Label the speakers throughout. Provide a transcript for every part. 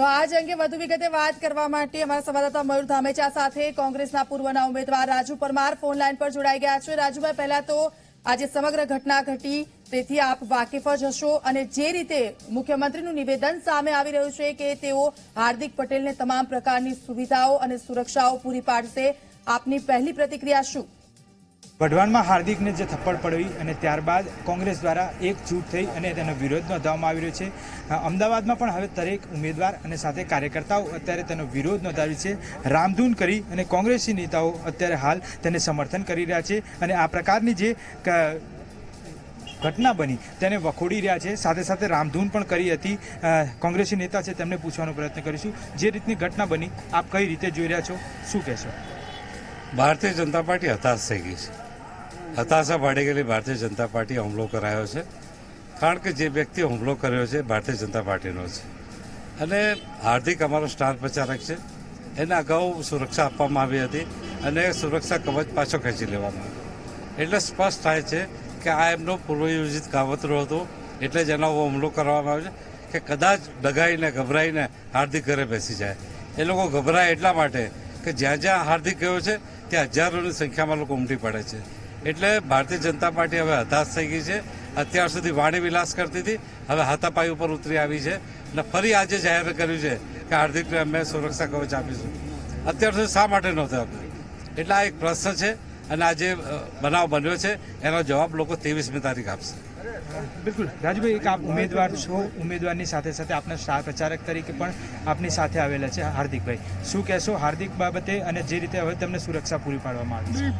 Speaker 1: તો આજ અંગે વધુ વિગતે વાત કરવા માટે અમારા સંવાદદાતા મયુર ધામેચા સાથે કોંગ્રેસના પૂર્વના ઉમેદવાર રાજુ પરમાર ફોન લાઈન પર જોડાઈ ગયા છે. રાજુભાઈ, પહેલા તો આજે સમગ્ર ઘટના ઘટી, તેથી આપ વાકેફ જ હશો અને જે રીતે મુખ્યમંત્રીનું નિવેદન સામે આવી રહ્યું છે કે તેઓ હાર્દિક પટેલને તમામ પ્રકારની સુવિધાઓ અને સુરક્ષાઓ પૂરી પાડશે, આપની પહેલી પ્રતિક્રિયા શું?
Speaker 2: વઢવાણમાં હાર્દિકને જે થપ્પડ પડવી અને ત્યારબાદ કોંગ્રેસ દ્વારા એકજૂટ થઈ અને તેનો વિરોધ નોંધાવવામાં આવી રહ્યો છે. અમદાવાદમાં પણ હવે દરેક ઉમેદવાર અને સાથે કાર્યકર્તાઓ અત્યારે તેનો વિરોધ નોંધાવ્યો છે. રામધૂન કરી અને કોંગ્રેસી નેતાઓ અત્યારે હાલ તેને સમર્થન કરી રહ્યા છે અને આ પ્રકારની જે ઘટના બની તેને વખોડી રહ્યા છે. સાથે સાથે રામધૂન પણ કરી હતી. કોંગ્રેસી નેતા છે, તેમને પૂછવાનો પ્રયત્ન કરીશું. જે રીતની ઘટના બની, આપ કઈ રીતે જોઈ રહ્યા છો? શું કહેશો?
Speaker 3: ભારતીય જનતા પાર્ટી હતાશ થઈ ગઈ છે. હતાશા ભાડી ગયેલી ભારતીય જનતા પાર્ટી હુમલો કરાયો છે. કારણ કે જે વ્યક્તિએ હુમલો કર્યો છે ભારતીય જનતા પાર્ટીનો છે. અને હાર્દિક અમારો સ્ટાર પ્રચારક છે. એને અગાઉ સુરક્ષા આપવામાં આવી હતી અને સુરક્ષા કવચ પાછો ખેંચી લેવામાં આવ્યો. એટલે સ્પષ્ટ થાય છે કે આ એમનો પૂર્વયોજિત કાવતરો હતો. એટલે જ એના હુમલો કરવામાં આવ્યો છે કે કદાચ ડગાઈને, ગભરાઈને હાર્દિક ઘરે બેસી જાય. એ લોકો ગભરાય એટલા માટે કે જ્યાં જ્યાં હાર્દિક ગયો છે, ત્યાં હજારોની સંખ્યામાં લોકો ઉમટી પડે છે. એટલે ભારતીય જનતા પાર્ટી હવે હતાશ થઈ ગઈ છે. અત્યાર સુધી વાણી વિલાસ કરતી હતી. હવે હાથાપાઈ ઉપર ઉતરી આવી છે. અને ફરી આજે જાહેર કર્યું છે કે હાર્દિકને અમે સુરક્ષા કવચ આપીશું. અત્યાર સુધી શા માટે નહોતું આપ્યું? એટલે આ એક પ્રશ્ન છે. અને આ જે બનાવ બન્યો છે. એનો જવાબ લોકો ત્રેવીસમી તારીખ આપશે.
Speaker 2: બિલકુલ. રાજુભાઈ, એક આપ ઉમેદવાર છો. ઉમેદવારની સાથે સાથે આપના સ્ટાર પ્રચારક તરીકે પણ આપની સાથે આવેલા છે હાર્દિકભાઈ. શું કહેશો હાર્દિક બાબતે અને જે રીતે હવે તેમને સુરક્ષા પૂરી પાડવામાં આવી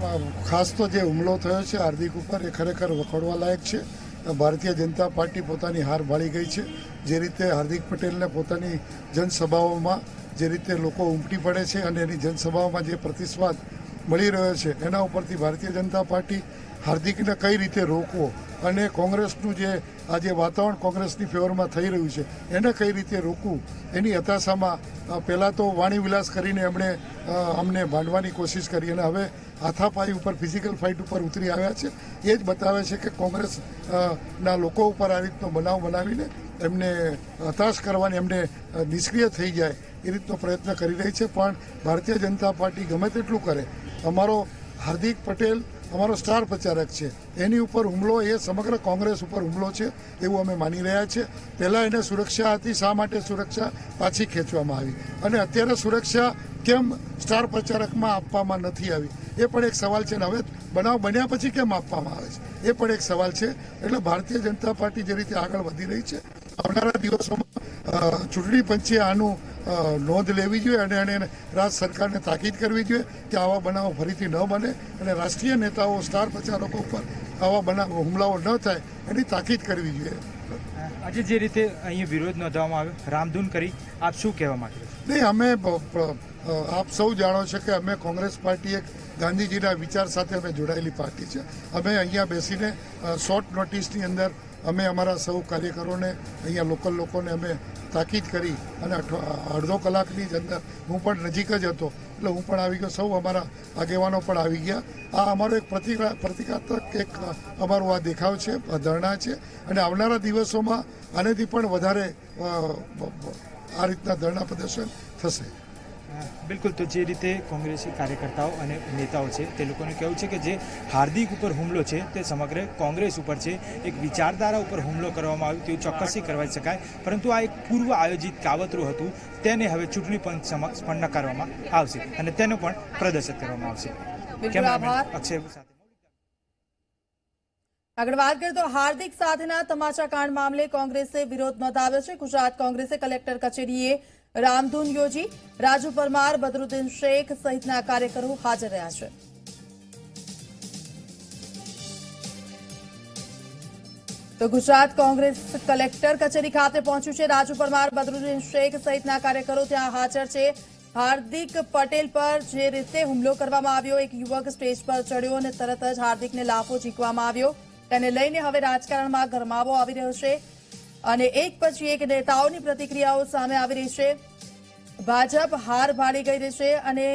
Speaker 4: ખાસ તો જે હુમલો થયો છે હાર્દિક ઉપર એ ખરેખર વખોડવા લાયક છે. ભારતીય જનતા પાર્ટી પોતાની હાર ભાળી ગઈ છે. જે રીતે હાર્દિક પટેલને પોતાની જનસભાઓમાં જે રીતે લોકો ઉમટી પડે છે અને એની જનસભાઓમાં જે પ્રતિસ્વાદ મળી રહ્યો છે, એના ઉપરથી ભારતીય જનતા પાર્ટી હાર્દિકને કઈ રીતે રોકવો? અને કોંગ્રેસનું જે આજે વાતાવરણ કોંગ્રેસની ફેવરમાં થઈ રહ્યું છે, એને કઈ રીતે રોકવું? એની હતાશામાં પહેલાં તો વાણી વિલાસ કરીને એમણે અમને ભાંડવાની કોશિશ કરી અને હવે હાથાપાઈ ઉપર, ફિઝિકલ ફાઇટ ઉપર ઉતરી આવ્યા છે. એ જ બતાવે છે કે કોંગ્રેસ ના લોકો ઉપર આ રીતનો બનાવ બનાવીને એમને હતાશ કરવાની, એમને નિષ્ક્રિય થઈ જાય એ રીતનો પ્રયત્ન કરી રહી છે. પણ ભારતીય જનતા પાર્ટી ગમે તેટલું કરે, અમારો હાર્દિક પટેલ અમારો સ્ટાર પ્રચારક છે. એની ઉપર હુમલો, એ સમગ્ર કોંગ્રેસ ઉપર હુમલો છે એવું અમે માની રહ્યા છીએ પહેલાં એને સુરક્ષા હતી, શા માટે સુરક્ષા પાછી ખેંચવામાં આવી? અને અત્યારે સુરક્ષા કેમ સ્ટાર પ્રચારકમાં આપવામાં નથી આવી? એ પણ એક સવાલ છે. ને હવે બનાવ બન્યા પછી કેમ આપવામાં આવે છે? એ પણ એક સવાલ છે. એટલે ભારતીય જનતા પાર્ટી જે રીતે આગળ વધી રહી છે, આવનારા દિવસોમાં ચૂંટણી પંચે આનું નોંધ લેવી જોઈએ અને એને રાજ્ય સરકારને તાકીદ કરવી જોઈએ કે આવા બનાવો ફરીથી ન બને અને રાષ્ટ્રીય નેતાઓ સ્ટાર પ્રચારકો ઉપર આવા બનાવો હુમલાઓ ન થાય એની તાકીદ કરવી જોઈએ.
Speaker 2: આજે જે રીતે અહીં વિરોધ નોંધવામાં આવ્યો રામધૂન કરી આપ શું કહેવા માંગો
Speaker 4: નહીં અમે આપ સૌ જાણો છો કે અમે કોંગ્રેસ પાર્ટી એક ગાંધીજીના વિચાર સાથે અમે જોડાયેલી પાર્ટી છે. અમે અહીંયા બેસીને શોર્ટ નોટિસની અંદર અમે અમારા સૌ કાર્યકરોને, અહીંયા લોકલ લોકોને અમે તાકીદ કરી અને અડધો કલાકની જ અંદર હું પણ નજીક જ હતો. એટલે હું પણ આવી ગયો, સૌ અમારા આગેવાનો પણ આવી ગયા. આ અમારો એક પ્રતિકા, પ્રતિકાત્મક એક અમારો આ દેખાવ છે ધરણા છે. અને આવનારા દિવસોમાં આનેથી પણ વધારે આ રીતના ધરણા પ્રદર્શન થશે.
Speaker 2: બિલકુલ તો જે રીતે કોંગ્રેસી કાર્યકર્તાઓ અને નેતાઓ છે તે લોકોને કહેવું છે કે જે હાર્દિક ઉપર હુમલો છે તે સમગ્ર કોંગ્રેસ ઉપર છે. એક વિચારધારા ઉપર હુમલો કરવામાં આવ્યો તેવું ચોક્કસથી કરવાઈ શકાય. પરંતુ આ એક પૂર્વ આયોજિત કાવતરું હતું તેને હવે ચૂંટણી પંચ સમક્ષ પણ નકારવામાં આવશે અને તેનું પણ પ્રદર્શન કરવામાં આવશે. અક્ષય સાથે
Speaker 1: આગળ વાત કરીએ તો હાર્દિક સાથેના તમાચા કાંડ મામલે કોંગ્રેસે વિરોધ નોંધાવ્યો છે. ગુજરાત કોંગ્રેસે કલેક્ટર કચેરીએ રામધૂન યોજી રાજુ પરમાર, બદરુદ્દીન શેખ સહિતના કાર્યકરો હાજર રહ્યા છે. તો ગુજરાત કોંગ્રેસ કલેક્ટર કચેરી ખાતે પહોંચ્યું છે. રાજુ પરમાર, બદરુદ્દીન શેખ સહિતના કાર્યકરો ત્યાં હાજર છે. હાર્દિક પટેલ પર જે રીતે હુમલો કરવામાં આવ્યો, એક યુવક સ્ટેજ પર ચડ્યો અને તરત જ હાર્દિકને લાફો ઝીકવામાં આવ્યો. તેને લઈને હવે રાજકારણમાં ગરમાવો આવી રહ્યો છે અને એક પછી એક નેતાઓની પ્રતિક્રિયાઓ સામે આવી રહી છે. ભાજપ હાર ભાળી ગઈ રહી છે અને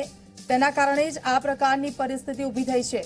Speaker 1: તેના કારણે જ આ પ્રકારની પરિસ્થિતિ ઊભી થઈ છે.